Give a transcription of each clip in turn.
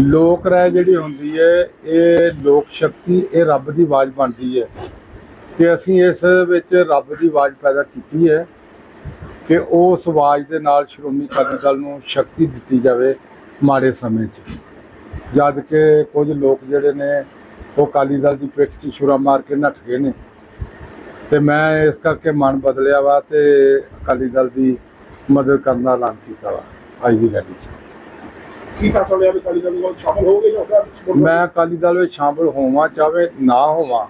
ਲੋਕ ਰਾਏ ਜਿਹੜੀ ਹੁੰਦੀ ਹੈ, ਇਹ ਲੋਕ ਸ਼ਕਤੀ, ਇਹ ਰੱਬ ਦੀ ਆਵਾਜ਼ ਬਣਦੀ ਹੈ ਕਿ ਅਸੀਂ ਇਸ ਵਿੱਚ ਰੱਬ ਦੀ ਆਵਾਜ਼ ਪੈਦਾ ਕੀਤੀ ਹੈ ਕਿ ਉਸ ਆਵਾਜ਼ ਦੇ ਨਾਲ ਸ਼੍ਰੋਮਣੀ ਅਕਾਲੀ ਦਲ ਨੂੰ ਸ਼ਕਤੀ ਦਿੱਤੀ ਜਾਵੇ ਮਾੜੇ ਸਮੇਂ 'ਚ। ਜਦ ਕਿ ਕੁਝ ਲੋਕ ਜਿਹੜੇ ਨੇ, ਉਹ ਅਕਾਲੀ ਦਲ ਦੀ ਪਿੱਠ 'ਚ ਛੁਰਾ ਮਾਰ ਕੇ ਨੱਠ ਗਏ ਨੇ। ਤੇ ਮੈਂ ਇਸ ਕਰਕੇ ਮਨ ਬਦਲਿਆ ਵਾ ਤੇ ਅਕਾਲੀ ਦਲ ਦੀ ਮਦਦ ਕਰਨ ਦਾ ਐਲਾਨ ਕੀਤਾ ਵਾ। ਅੱਜ ਦੀ ਰੈਲੀ 'ਚ ਕੀ ਫੈਸਲਾ ਲਿਆ ਵੀ ਅਕਾਲੀ ਦਲ ਨਾਲ ਸ਼ਾਮਲ ਹੋਗੇ ਜਾਂ ਉਹਦਾ ਮੈਂ ਅਕਾਲੀ ਦਲ ਵਿੱਚ ਸ਼ਾਮਲ ਹੋਵਾਂ ਚਾਹੇ ਨਾ ਹੋਵਾਂ।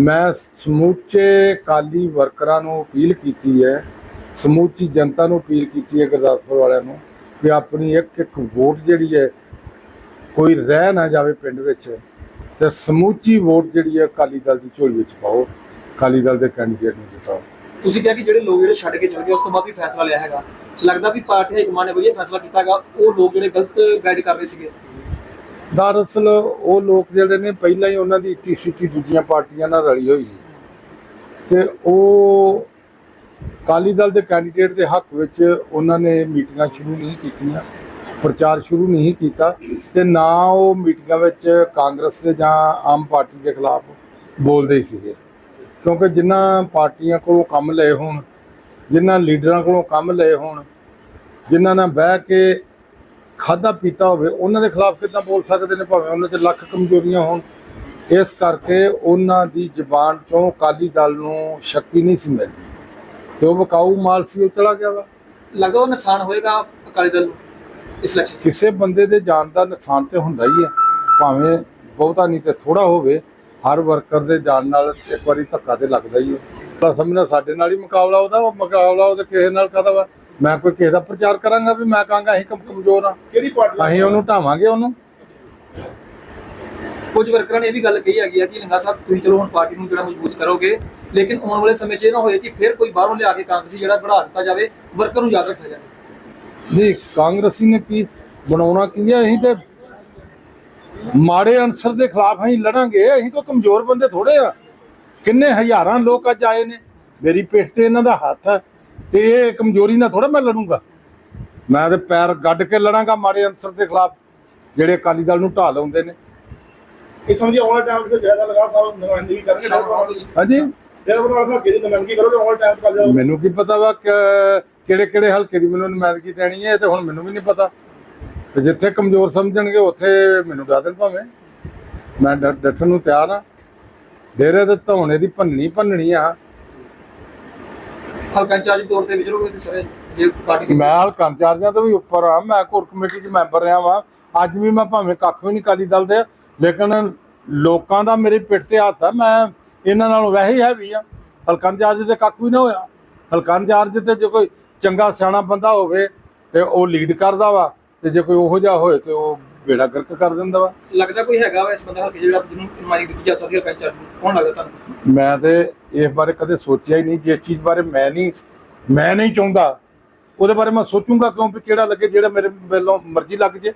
ਮੈਂ ਸਮੂਚੇ ਅਕਾਲੀ ਵਰਕਰਾਂ ਨੂੰ ਅਪੀਲ ਕੀਤੀ ਹੈ, ਸਮੂਚੀ ਜਨਤਾ ਨੂੰ ਅਪੀਲ ਕੀਤੀ ਹੈ ਗੁਰਦਾਸਪੁਰ ਵਾਲਿਆਂ ਨੂੰ ਕਿ ਆਪਣੀ ਇੱਕ ਇੱਕ ਵੋਟ ਜਿਹੜੀ ਹੈ, ਕੋਈ ਰਹਿ ਨਾ ਜਾਵੇ ਪਿੰਡ ਵਿੱਚ ਤੇ ਸਮੂਚੀ ਵੋਟ ਜਿਹੜੀ ਹੈ ਅਕਾਲੀ ਦਲ ਦੀ ਝੋਲੀ ਵਿੱਚ ਪਾਓ। ਅਕਾਲੀ ਦਲ ਦੇ ਕੈਂਡੀਡੇਟ ਨੂੰ ਜਿਤਾਓ ਤੁਸੀਂ ਕਿਹਾ ਕਿ ਜਿਹੜੇ ਲੋਕ ਜਿਹੜੇ ਛੱਡ ਕੇ ਚਲੇ ਗਏ, ਉਸ ਤੋਂ ਬਾਅਦ ਵੀ ਫੈਸਲਾ ਲਿਆ ਹੈਗਾ। ਲੱਗਦਾ ਵੀ ਪਾਰਟੀ ਹਾਈ ਕਮਾਂਡ ਨੇ ਵਧੀਆ ਫੈਸਲਾ ਕੀਤਾ ਹੈਗਾ, ਉਹ ਲੋਕ ਜਿਹੜੇ ਗਲਤ ਗਾਈਡ ਕਰ ਰਹੇ ਸੀਗੇ। ਦਰਅਸਲ ਉਹ ਲੋਕ ਜਿਹੜੇ ਨੇ, ਪਹਿਲਾਂ ਹੀ ਉਹਨਾਂ ਦੀ ਟੀਸੀਟੀ ਦੂਜੀਆਂ ਪਾਰਟੀਆਂ ਨਾਲ ਰਲੀ ਹੋਈ ਹੈ ਤੇ ਉਹ ਅਕਾਲੀ ਦਲ ਦੇ ਕੈਂਡੀਡੇਟ ਦੇ ਹੱਕ ਵਿੱਚ ਉਹਨਾਂ ਨੇ ਮੀਟਿੰਗਾਂ ਸ਼ੁਰੂ ਨਹੀਂ ਕੀਤੀਆਂ, ਪ੍ਰਚਾਰ ਸ਼ੁਰੂ ਨਹੀਂ ਕੀਤਾ। ਤੇ ਨਾ ਉਹ ਮੀਟਿੰਗਾਂ ਵਿੱਚ ਕਾਂਗਰਸ ਦੇ ਜਾਂ ਆਮ ਪਾਰਟੀ ਦੇ ਖਿਲਾਫ ਬੋਲਦੇ ਸੀਗੇ। ਕਿਉਂਕਿ ਜਿਨ੍ਹਾਂ ਪਾਰਟੀਆਂ ਕੋਲੋਂ ਕੰਮ ਲਏ ਹੋਣ ਜਿਨ੍ਹਾਂ ਲੀਡਰਾਂ ਕੋਲੋਂ ਕੰਮ ਲਏ ਹੋਣ ਜਿਨ੍ਹਾਂ ਨਾਲ ਬਹਿ ਕੇ ਖਾਦਾ ਪੀਤਾ ਹੋਵੇ ਉਹਨਾਂ ਦੇ ਖਿਲਾਫ ਕਿੱਦਾਂ ਬੋਲ ਸਕਦੇ ਨੇ ਭਾਵੇਂ ਉਹਨਾਂ 'ਚ ਲੱਖ ਕਮਜ਼ੋਰੀਆਂ ਹੋਣ। ਇਸ ਕਰਕੇ ਉਹਨਾਂ ਦੀ ਜ਼ਬਾਨ ਚੋਂ ਅਕਾਲੀ ਦਲ ਨੂੰ ਸ਼ਕਤੀ ਨਹੀਂ ਸੀ ਮਿਲਦੀ। ਤੇ ਉਹ ਵਿਕਾਊ ਮਾਲ ਸੀ ਉਹ ਚਲਾ ਗਿਆ ਵਾ। ਲੱਗਦਾ ਉਹ ਨੁਕਸਾਨ ਹੋਏਗਾ ਅਕਾਲੀ ਦਲ ਨੂੰ ਇਸ ਇਲੈਕਸ਼ਨ ਕਿਸੇ ਬੰਦੇ ਦੇ ਜਾਨ ਦਾ ਨੁਕਸਾਨ ਤੇ ਹੁੰਦਾ ਹੀ ਹੈ। ਭਾਵੇਂ ਬਹੁਤਾ ਨਹੀਂ ਤੇ ਥੋੜਾ ਹੋਵੇ ਹਰ ਵਰਕਰ ਦੇ ਜਾਨ ਨਾਲ ਇੱਕ ਵਾਰੀ ਧੱਕਾ ਤੇ ਲੱਗਦਾ ਹੀ ਹੈ ਸਮਝਣਾ ਸਾਡੇ ਨਾਲ ਹੀ ਮੁਕਾਬਲਾ ਉਹਦਾ ਉਹ ਮੁਕਾਬਲਾ ਉਹਦੇ ਕਿਸੇ ਨਾਲ ਕਾਹਦਾ ਵਾ? ਮੈਂ ਕੋਈ ਕਿਸੇ ਦਾ ਪ੍ਰਚਾਰ ਕਰਾਂਗਾ ਵੀ ਮੈਂ ਕਹਾਂਗਾ ਅਸੀਂ ਕਮ ਕਮਜ਼ੋਰ ਆ। ਕਿਹੜੀ ਪਾਰਟੀ ਅਸੀਂ ਉਹਨੂੰ ਢਾਵਾਂਗੇ ਉਹਨੂੰ। ਕੁਝ ਵਰਕਰਾਂ ਨੇ ਇਹ ਵੀ ਗੱਲ ਕਹੀ ਹੈਗੀ ਆ ਕਿ ਲੰਗਾ ਸਾਹਿਬ ਤੁਸੀਂ ਚਲੋ ਹੁਣ ਪਾਰਟੀ ਨੂੰ ਜਿਹੜਾ ਮਜ਼ਬੂਤ ਕਰੋਗੇ ਲੇਕਿਨ ਆਉਣ ਵਾਲੇ ਸਮੇਂ 'ਚ ਇਹ ਨਾ ਹੋਏ ਕਿ ਫਿਰ ਕੋਈ ਬਾਹਰੋਂ ਲਿਆ ਕੇ ਕਾਂਗਰਸੀ ਜਿਹੜਾ ਬਣਾ ਦਿੱਤਾ ਜਾਵੇ ਵਰਕਰ ਨੂੰ ਯਾਦ ਰੱਖਿਆ ਜਾਵੇ। ਨਹੀਂ ਕਾਂਗਰਸੀ ਨੇ ਕੀ ਬਣਾਉਣਾ ਕੀ ਹੈ ਅਸੀਂ ਤੇ ਮਾੜੇ ਅਨਸਰ ਦੇ ਖਿਲਾਫ ਅਸੀਂ ਲੜਾਂਗੇ ਅਸੀਂ ਕੋਈ ਕਮਜ਼ੋਰ ਬੰਦੇ ਥੋੜੇ ਆ। ਕਿੰਨੇ ਹਜ਼ਾਰਾਂ ਲੋਕ ਅੱਜ ਆਏ ਨੇ। ਮੇਰੀ ਪਿੱਠ ਤੇ ਇਹਨਾਂ ਦਾ ਹੱਥ ਹੈ ਤੇ ਇਹ ਕਮਜ਼ੋਰੀ ਨਾਲ ਥੋੜਾ ਮੈਂ ਲੜੂੰਗਾ। ਮੈਂ ਤੇ ਪੈਰ ਗੱਡ ਕੇ ਲੜਾਂਗਾ ਮਾੜੇ ਅਨਸਰ ਦੇ ਖਿਲਾਫ ਜਿਹੜੇ ਅਕਾਲੀ ਦਲ ਨੂੰ ਢਾਹ ਲਾਉਂਦੇ ਨੇ। ਇਹ ਸਮਝੀ ਵਾਲੇ ਟਾਈਮ 'ਚ ਜ਼ਿਆਦਾ ਲਗਾ ਸਾਹਿਬ ਨੁਮਾਇੰਦਗੀ ਕਰਨਗੇ ਹਾਂਜੀ। ਜੇ ਬਣਾ ਸਾਹਿਬ ਕਿਹਦੀ ਨੁਮਾਇੰਦਗੀ ਕਰੋਗੇ ਵਾਲੇ ਟਾਈਮ ਕਰ ਜਾਓ ਮੈਨੂੰ ਕੀ ਪਤਾ ਵਾ ਕਿਹੜੇ ਕਿਹੜੇ ਹਲਕੇ ਦੀ ਮੈਨੂੰ ਨੁਮਾਇੰਦਗੀ ਦੇਣੀ ਹੈ ਤੇ ਹੁਣ ਮੈਨੂੰ ਵੀ ਨਹੀਂ ਪਤਾ। ਤੇ ਜਿੱਥੇ ਕਮਜ਼ੋਰ ਸਮਝਣਗੇ ਉੱਥੇ ਮੈਨੂੰ ਡਾ ਦੇਣ ਭਾਵੇਂ। ਮੈਂ ਡੱਠਣ ਨੂੰ ਤਿਆਰ ਆ ਡੇਰੇ ਦੇ ਧੌਣੇ ਦੀ ਭੰਨਣੀ ਭੰਨਣੀ ਆ। ਹਲਕਾ ਇੰਚਾਰਜ ਤੌਰ ਤੇ ਵਿਚਰੋਗੇ ਤੁਸੀਂ ਸਾਰੇ ਜੇ ਪਾਰਟੀ ਦੀ ਮੈਂ ਹਲਕਾ ਇੰਚਾਰਜਾਂ ਤੋਂ ਵੀ ਉੱਪਰ ਆ। ਮੈਂ ਕੋਰ ਕਮੇਟੀ 'ਚ ਮੈਂਬਰ ਰਿਹਾ ਵਾਂ। ਅੱਜ ਵੀ ਮੈਂ ਭਾਵੇਂ ਕੱਖ ਵੀ ਨਹੀਂ ਕਾਲੀ ਦਲ ਦੇ ਲੇਕਿਨ ਲੋਕਾਂ ਦਾ ਮੇਰੇ ਪਿੱਠ ਤੇ ਹੱਥ ਆ। ਮੈਂ ਇਹਨਾਂ ਨਾਲੋਂ ਵੈਸੇ ਹੀ ਹੈਵੀ ਆ। ਹਲਕਾ ਇੰਚਾਰਜ ਤੇ ਕੱਖ ਵੀ ਨਾ ਹੋਇਆ। ਹਲਕਾ ਇੰਚਾਰਜ ਤੇ ਜੇ ਕੋਈ ਚੰਗਾ ਸਿਆਣਾ ਬੰਦਾ ਹੋਵੇ ਤੇ ਉਹ ਲੀਡ ਕਰਦਾ ਵਾ। ਤੇ ਜੇ ਕੋਈ ਉਹੋ ਜਿਹਾ ਹੋਏ ਤੇ ਉਹ ਬੇੜਾ ਗਰਕ ਕਰ ਦਿੰਦਾ ਵਾ। ਲੱਗਦਾ ਕੋਈ ਹੈਗਾ ਵਾ ਇਸ ਬੰਦਾ ਹਲਕੇ ਜਿਹੜਾ ਜਿਹਨੂੰ ਨੁਮਾਇੰਦਗੀ ਦਿੱਤੀ ਜਾ ਸਕਦੀ ਹੈ ਨੂੰ? ਕੌਣ ਲੱਗਦਾ ਤੁਹਾਨੂੰ? ਮੈਂ ਤੇ ਇਸ ਬਾਰੇ ਕਦੇ ਸੋਚਿਆ ਹੀ ਨਹੀਂ ਜਿਸ ਚੀਜ਼ ਬਾਰੇ ਮੈਂ ਨਹੀਂ ਮੈਂ ਨਹੀਂ ਚਾਹੁੰਦਾ ਉਹਦੇ ਬਾਰੇ ਮੈਂ ਸੋਚੂੰਗਾ ਕਿਉਂ ਵੀ ਕਿਹੜਾ ਲੱਗੇ ਜਿਹੜਾ ਮੇਰੇ ਵੱਲੋਂ ਮਰਜ਼ੀ ਲੱਗ ਜੇ।